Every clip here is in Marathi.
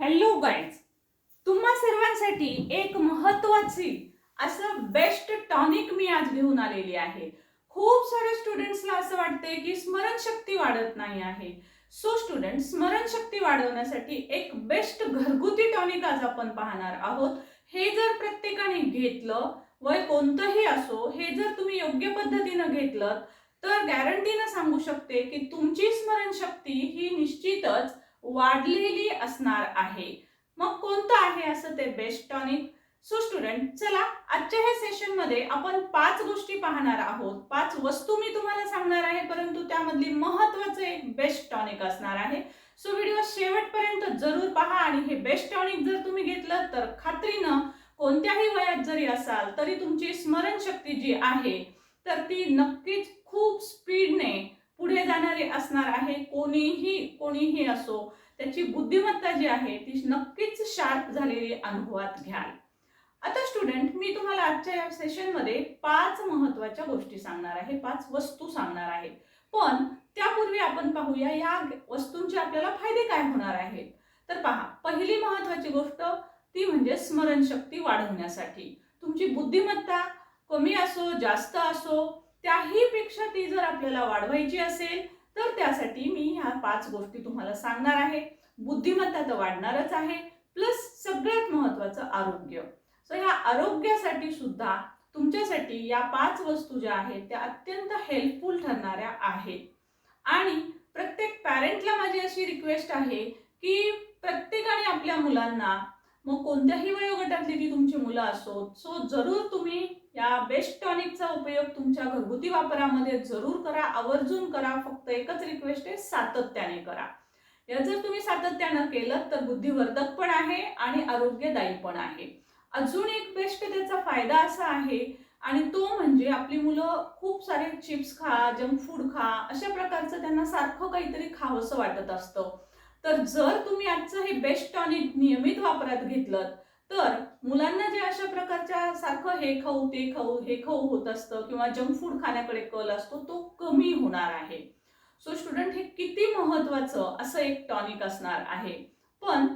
हॅलो गाईज तुम्हा सर्वांसाठी एक महत्वाची असं बेस्ट टॉनिक मी आज घेऊन आलेली आहे. खूप साऱ्या स्टुडंट्सला असं वाटते की स्मरणशक्ती वाढत नाही आहे. सो स्टुडंट स्मरणशक्ती वाढवण्यासाठी एक बेस्ट घरगुती टॉनिक आज आपण पाहणार आहोत. हे जर प्रत्येकाने घेतलं वय कोणतंही असो हे जर तुम्ही योग्य पद्धतीनं घेतलं तर गॅरंटीनं सांगू शकते की तुमची स्मरणशक्ती ही निश्चितच वाढलेली असणार आहे. मग कोणतं आहे असं ते बेस्ट टॉनिक सो स्टुडंट चला आजच्या ह्या सेशनमध्ये आपण पाच गोष्टी पाहणार आहोत. पाच वस्तू मी तुम्हाला सांगणार आहे परंतु त्यामधली महत्वाचं एक बेस्ट टॉनिक असणार आहे. सो व्हिडिओ शेवटपर्यंत जरूर पहा आणि हे बेस्ट टॉनिक जर तुम्ही घेतलं तर खात्रीनं कोणत्याही वयात जरी असाल तरी तुमची स्मरणशक्ती जी आहे तर ती नक्कीच खूप स्पीडने पुढे जाणारे असणार आहे कोणीही कोणीही असो त्याची बुद्धिमत्ता जी आहे ती नक्कीच शार्प झालेली अनुभवात घ्याल. आता स्टुडंट मी तुम्हाला आजच्या या सेशनमध्ये पाच महत्त्वाच्या गोष्टी सांगणार आहे पाच वस्तू सांगणार आहे. पण त्यापूर्वी आपण पाहूया या वस्तूंचे आपल्याला फायदे काय होणार आहेत? तर पहा पहिली महत्वाची गोष्ट ती म्हणजे स्मरणशक्ती वाढवण्यासाठी. तुमची बुद्धिमत्ता कमी असो जास्त असो त्याही पेक्षा ती जर आपल्याला वाढवायची असेल तर त्यासाठी मी ह्या पाच गोष्टी तुम्हाला सांगणार आहे. बुद्धिमत्ता तर वाढणारच आहे प्लस सगळ्यात महत्वाचं आरोग्य. सो ह्या आरोग्यासाठी सुद्धा तुमच्यासाठी या पाच वस्तू ज्या आहेत त्या अत्यंत हेल्पफुल ठरणाऱ्या आहेत. आणि प्रत्येक पॅरेंटला माझी अशी रिक्वेस्ट आहे की प्रत्येकाने आपल्या मुलांना मग कोणत्याही वयोगटातली ती तुमची मुलं असो सो जरूर तुम्ही या बेस्ट टॉनिकचा उपयोग तुमच्या घरगुती वापरामध्ये जरूर करा. आवर्जून करा. फक्त एकच रिक्वेस्ट आहे सातत्याने करा. या जर तुम्ही सातत्यानं केलं तर बुद्धिवर्धक पण आहे आणि आरोग्यदायी पण आहे. अजून एक बेस्ट त्याचा फायदा असा आहे आणि तो म्हणजे आपली मुलं खूप सारे चिप्स खा जंक फूड खा अशा प्रकारचं त्यांना सारखं काहीतरी खावंसं वाटत असतं. तर जर तुम्ही आजचं हे बेस्ट टॉनिक नियमित वापरात घेतलं तर मुलांना जे अशा प्रकारच्या सारखं हे खाऊ ते खाऊ हे खाऊ होत असतं किंवा जंक फूड खाण्याकडे कल असतो तो कमी होणार आहे. सो स्टुडंट हे किती महत्वाचं असं एक टॉनिक असणार आहे. पण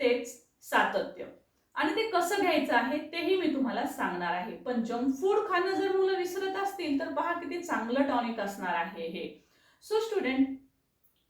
तेच सातत्य. आणि ते कसं घ्यायचं आहे तेही मी तुम्हाला सांगणार आहे. पण जंक फूड खाणं जर मुलं विसरत असतील तर पहा किती चांगलं टॉनिक असणार आहे हे. सो स्टुडंट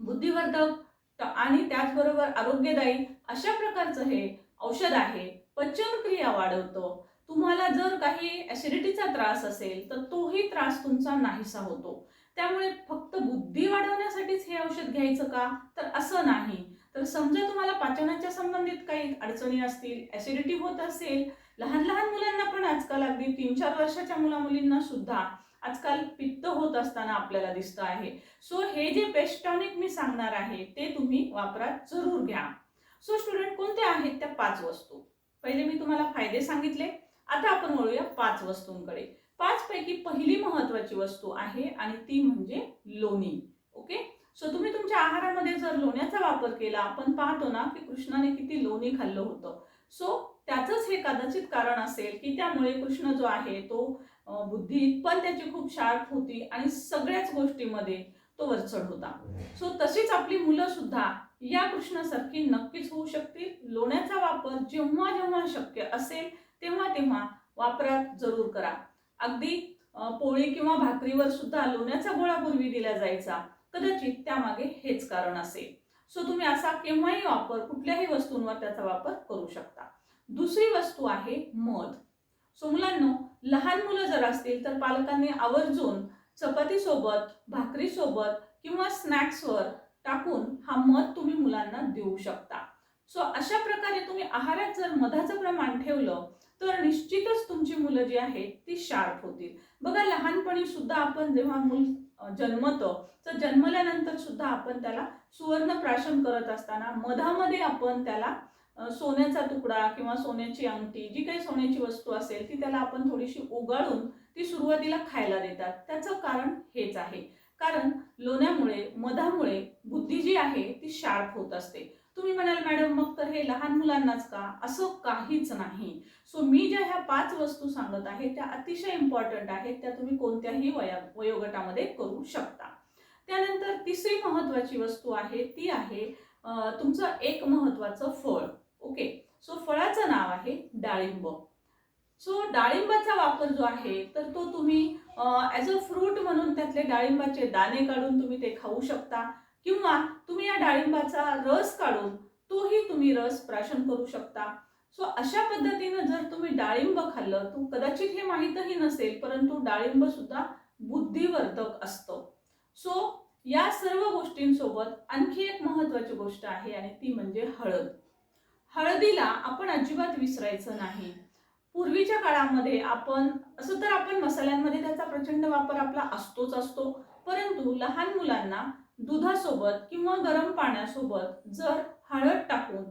बुद्धिवर्धक आणि त्याचबरोबर आरोग्यदायी अशा प्रकारचं हे औषध आहे पचनक्रिया वाढवतो. तुम्हाला जर काही ऍसिडिटीचा त्रास असेल तर तोही त्रास तुमचा नाहीसा होतो. त्यामुळे फक्त बुद्धी वाढवण्यासाठीच हे औषध घ्यायचं का? तर असं नाही. तर समजा तुम्हाला पाचनाच्या संबंधित काही अडचणी असतील ऍसिडिटी होत असेल लहान लहान मुलांना पण आजकाल अगदी तीन चार वर्षाच्या मुला मुलींना सुद्धा आजकाल पित्त होत असताना आपल्याला दिसतं आहे. सो हे जे पेस्टॉनिक मी सांगणार आहे ते तुम्ही वापरात जरूर घ्या. सो स्टुडंट कोणत्या आहेत त्या पाच वस्तू? पहिले मी तुम्हाला फायदे सांगितले. आता आपण वळूया पाच वस्तूंकडे. पाच पैकी पहिली महत्वाची वस्तू आहे आणि ती म्हणजे लोणी. ओके? सो तुम्ही तुमच्या आहारामध्ये जर लोण्याचा वापर केला आपण पाहतो ना की कृष्णाने किती लोणी खाल्लं होतं. सो त्याचंच हे कदाचित कारण असेल की त्यामुळे कृष्ण जो आहे तो बुद्धी पण त्याची खूप शार्प होती आणि सगळ्याच गोष्टीमध्ये तो वरचढ होता. सो तशीच आपली मुलं सुद्धा या कृष्णासारखी नक्कीच होऊ शकतील लोण्याचा वापर जेव्हा जेव्हा शक्य असेल तेव्हा तेव्हा वापरात जरूर करा. अगदी पोळी किंवा भाकरीवर सुद्धा लोण्याचा गोळा पूर्वी दिला जायचा. कदाचित त्यामागे हेच कारण असेल. सो तुम्ही असा केव्हाही वापर कुठल्याही वस्तूंवर त्याचा वापर करू शकता. दुसरी वस्तू आहे मध. सो मुलांना लहान मुलं जर असतील तर पालकांनी आवर्जून चपातीसोबत भाकरीसोबत किंवा स्नॅक्सवर टाकून हा मध तुम्ही मुलांना देऊ शकता. सो अशा प्रकारे तुम्ही आहारात जर मधाचं प्रमाण ठेवलं तर निश्चितच तुमची मुलं जी आहेत ती शार्प होतील. बघा लहानपणी सुद्धा आपण जेव्हा मूल जन्मतो तर जन्मल्यानंतर सुद्धा आपण त्याला सुवर्ण प्राशन करत असताना मधामध्ये आपण त्याला सोन्याचा तुकडा किंवा सोन्याची अंगठी जी काही सोन्याची वस्तू असेल ती त्याला आपण थोडीशी उगाळून ती सुरुवातीला खायला देतात. त्याचं कारण हेच आहे. कारण लोण्यामुळे मधामुळे बुद्धी जी आहे ती शार्प होत असते. तुम्ही म्हणाल मॅडम मग तर हे लहान मुलांनाच का? असं काहीच नाही. सो मी ज्या ह्या पाच वस्तू सांगत आहे त्या अतिशय इम्पॉर्टंट आहेत त्या तुम्ही कोणत्याही वया वयोगटामध्ये करू शकता. त्यानंतर तिसरी महत्वाची वस्तू आहे ती आहे तुमचं एक महत्वाचं फळ. ओके सो फळाचं नाव आहे डाळिंब. सो डाळिंबाचा वापर जो आहे तर तो तुम्ही ॲज अ फ्रूट म्हणून त्यातले डाळिंबाचे दाणे काढून तुम्ही ते खाऊ शकता. किंवा तुम्ही या डाळिंबाचा रस काढून तोही तुम्ही रस प्राशन करू शकता. सो अशा पद्धतीनं जर तुम्ही डाळिंब खाल्लं तर कदाचित हे माहीतही नसेल परंतु डाळिंब सुद्धा बुद्धिवर्धक असतं. सो या सर्व गोष्टींसोबत आणखी एक महत्वाची गोष्ट आहे आणि ती म्हणजे हळद. हळदीला आपण अजिबात विसरायचं नाही. पूर्वीच्या काळामध्ये आपण असं तर आपण मसाल्यांमध्ये त्याचा प्रचंड वापर आपला असतोच असतो. परंतु लहान मुलांना दुधासोबत किंवा गरम पाण्यासोबत जर हळद टाकून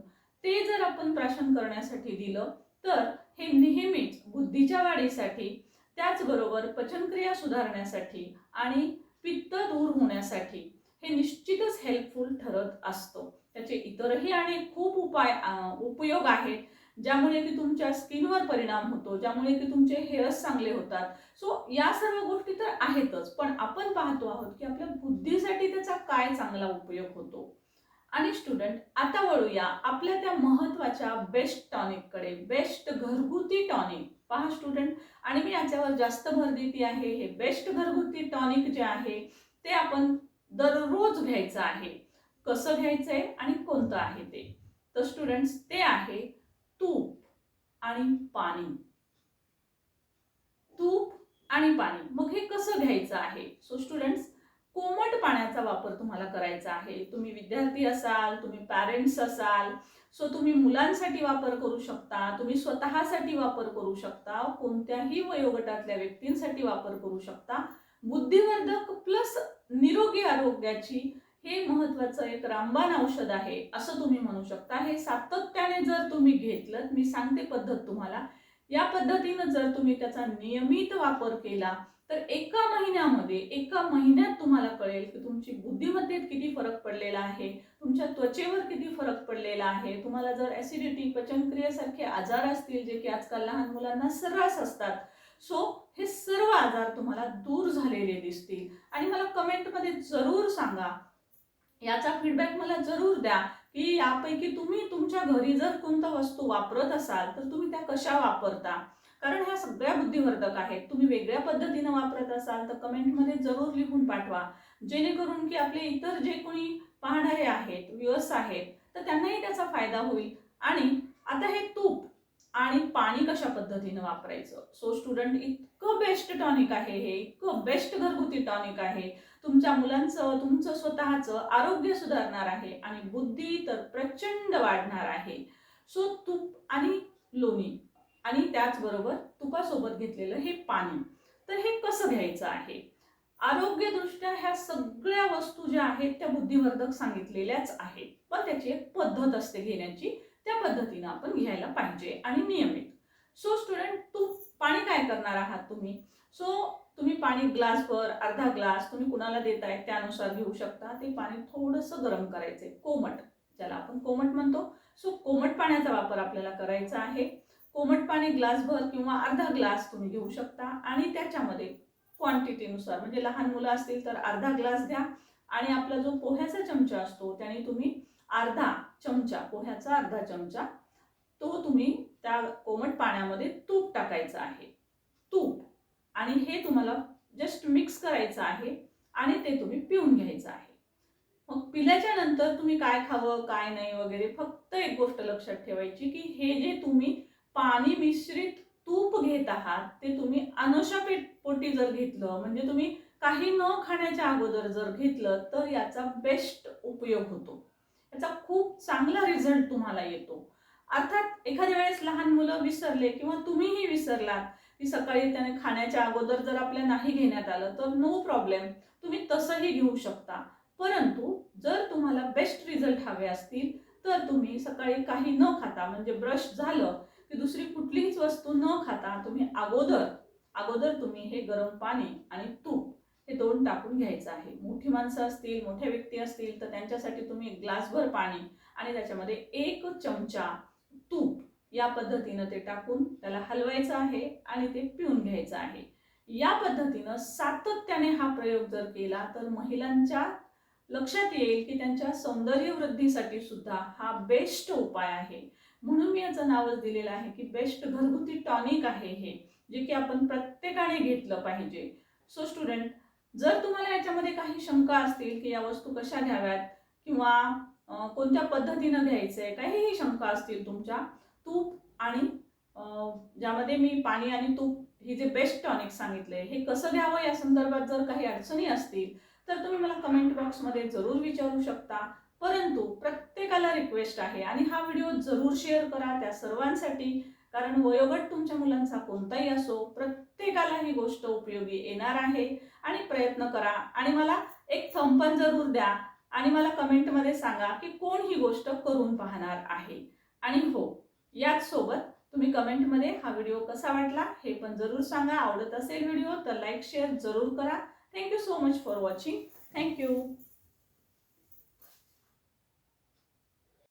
ते जर आपण प्राशन करण्यासाठी दिलं तर हे नेहमीच बुद्धीच्या वाढीसाठी त्याचबरोबर पचनक्रिया सुधारण्यासाठी आणि पित्त दूर होण्यासाठी हे निश्चितच हेल्पफुल ठरत असतो. त्याचे इतरही आणि खूप उपाय उपयोग आहेत. ज्यामुळे की तुमच्या स्किनवर परिणाम होतो ज्यामुळे की तुमचे हेअर्स चांगले होतात. सो या सर्व गोष्टी तर आहेतच पण आपण पाहतो आहोत की आपल्या बुद्धीसाठी त्याचा काय चांगला उपयोग होतो. आणि स्टुडंट आता वळूया आपल्या त्या महत्त्वाच्या बेस्ट टॉनिककडे बेस्ट घरगुती टॉनिक पहा स्टुडंट आणि मी याच्यावर जास्त भर देते आहे. हे बेस्ट घरगुती टॉनिक जे आहे ते आपण दररोज घ्यायचं आहे. कसं घ्यायचं आहे आणि कोणतं आहे ते. तर स्टुडंट्स ते आहे आणि पाणी. तूप आणि पाणी. मग हे कसं घ्यायचं आहे? सो स्टुडंट्स कोमट पाण्याचा वापर तुम्हाला करायचा आहे. तुम्ही विद्यार्थी असाल तुम्ही पॅरेंट्स असाल सो तुम्ही मुलांसाठी वापर करू शकता तुम्ही स्वतःसाठी वापर करू शकता कोणत्याही वयोगटातल्या व्यक्तींसाठी वापर करू शकता. बुद्धिवर्धक प्लस निरोगी आरोग्याची हे महत्वाचं एक रामबाण औषध आहे असं तुम्ही म्हणू शकता. हे सातत्याने जर तुम्ही घेतलं मी सांगते पद्धत तुम्हाला. या पद्धतीनं जर तुम्ही त्याचा नियमित वापर केला तर एका महिन्यामध्ये एका महिन्यात तुम्हाला कळेल की तुमची बुद्धिमत्तेत किती फरक पडलेला आहे तुमच्या त्वचेवर किती फरक पडलेला आहे. तुम्हाला जर ॲसिडिटी पचनक्रियेसारखे आजार असतील जे की आजकाल लहान मुलांना सर्रास असतात सो हे सर्व आजार तुम्हाला दूर झालेले दिसतील. आणि मला कमेंटमध्ये जरूर सांगा याचा फीडबॅक मला जरूर द्या की यापैकी तुम्ही तुमच्या घरी जर कोणत्या वस्तू वापरत असाल तर तुम्ही त्या कशा वापरता? कारण ह्या सगळ्या बुद्धिवर्धक आहेत. तुम्ही वेगळ्या पद्धतीनं वापरत असाल तर कमेंटमध्ये जरूर लिहून पाठवा. जेणेकरून की आपले इतर जे कोणी पाहणारे आहेत व्ह्युअर्स आहेत तर त्यांनाही त्याचा फायदा होईल. आणि आता हे तूप आणि पाणी कशा पद्धतीनं वापरायचं? सो स्टुडंट इतकं बेस्ट टॉनिक आहे हे इतकं बेस्ट घरगुती टॉनिक आहे. तुमच्या मुलांचं तुमचं स्वतःचं आरोग्य सुधारणार आहे आणि बुद्धी तर प्रचंड वाढणार आहे. सो तूप आणि लोणी आणि त्याचबरोबर तुपासोबत घेतलेलं हे पाणी तर हे कसं घ्यायचं आहे? आरोग्यदृष्ट्या ह्या सगळ्या वस्तू ज्या आहेत त्या बुद्धिवर्धक सांगितलेल्याच आहेत. पण त्याची एक पद्धत असते घेण्याची त्या पद्धतीनं आपण घ्यायला पाहिजे आणि नियमित. सो स्टुडंट तूप पाणी काय करणार आहात तुम्ही? सो तुम्ही पाणी ग्लासभर अर्धा ग्लास तुम्ही कुणाला देताय त्यानुसार घेऊ शकता. ते पाणी थोडंसं गरम करायचंय. कोमट ज्याला आपण कोमट म्हणतो. सो कोमट पाण्याचा वापर आपल्याला करायचा आहे. कोमट पाणी ग्लासभर किंवा अर्धा ग्लास तुम्ही घेऊ शकता. आणि त्याच्यामध्ये क्वांटिटीनुसार म्हणजे लहान मुलं असतील तर अर्धा ग्लास घ्या. आणि आपला जो पोह्याचा चमचा असतो त्याने तुम्ही अर्धा चमचा पोह्याचा अर्धा चमचा तो तुम्ही त्या कोमट पाण्यामध्ये तूप टाकायचं आहे. तूप. आणि हे तुम्हाला जस्ट मिक्स करायचं आहे आणि ते तुम्ही पिऊन घ्यायचं आहे. मग पिल्याच्या नंतर तुम्ही काय खावं काय नाही वगैरे फक्त एक गोष्ट लक्षात ठेवायची की हे जे तुम्ही पाणी मिश्रित तूप घेत आहात ते तुम्ही अनुशापेट पोटी जर घेतलं म्हणजे तुम्ही काही न खाण्याच्या अगोदर जर घेतलं तर याचा बेस्ट उपयोग होतो. याचा खूप चांगला रिझल्ट तुम्हाला येतो. अर्थात एखाद्या वेळेस लहान मुलं विसरले किंवा तुम्हीही विसरलात की सकाळी त्याने खाण्याच्या अगोदर जर आपल्या नाही घेण्यात आलं तर नो प्रॉब्लेम तुम्ही तसंही घेऊ शकता. परंतु जर तुम्हाला बेस्ट रिझल्ट हवे असतील तर तुम्ही सकाळी काही न खाता म्हणजे ब्रश झालं की दुसरी कुठलीच वस्तू न खाता तुम्ही अगोदर अगोदर तुम्ही हे गरम पाणी आणि तूप हे दोन टाकून घ्यायचं आहे. मोठी माणसं असतील मोठ्या व्यक्ती असतील तर त्यांच्यासाठी तुम्ही ग्लासभर पाणी आणि त्याच्यामध्ये एक चमचा तूप या पद्धतीनं ते टाकून त्याला हलवायचं आहे आणि ते पिऊन घ्यायचं आहे. या पद्धतीनं सातत्याने हा प्रयोग जर केला तर महिलांच्या लक्षात येईल की त्यांच्या सौंदर्य वृद्धीसाठी सुद्धा हा बेस्ट उपाय आहे. म्हणून मी याचं नावच दिलेलं आहे की बेस्ट घरगुती टॉनिक आहे हे जे की आपण प्रत्येकाने घेतलं पाहिजे. सो स्टुडंट जर तुम्हाला याच्यामध्ये काही शंका असतील की या वस्तू कशा घ्याव्यात किंवा कोणत्या पद्धतीनं घ्यायचं आहे काहीही शंका असतील तुमच्या तूप आणि ज्यामध्ये मी पाणी आणि तूप ही जे बेस्ट टॉनिक सांगितलंय हे कसं घ्यावं? या संदर्भात जर काही अडचणी असतील तर तुम्ही मला कमेंट बॉक्समध्ये जरूर विचारू शकता. परंतु प्रत्येकाला रिक्वेस्ट आहे आणि हा व्हिडिओ जरूर शेअर करा त्या सर्वांसाठी कारण वयोगट तुमच्या मुलांचा कोणताही असो प्रत्येकाला ही गोष्ट उपयोगी येणार आहे. आणि प्रयत्न करा. आणि मला एक थंपन जरूर द्या. आणि मला कमेंटमध्ये सांगा की कोण ही गोष्ट करून पाहणार आहे? आणि हो याच सोबत तुम्ही कमेंटमध्ये हा व्हिडिओ कसा वाटला हे पण जरूर सांगा. आवडत असेल व्हिडिओ तर लाईक शेअर जरूर करा. Thank you so much for watching thank you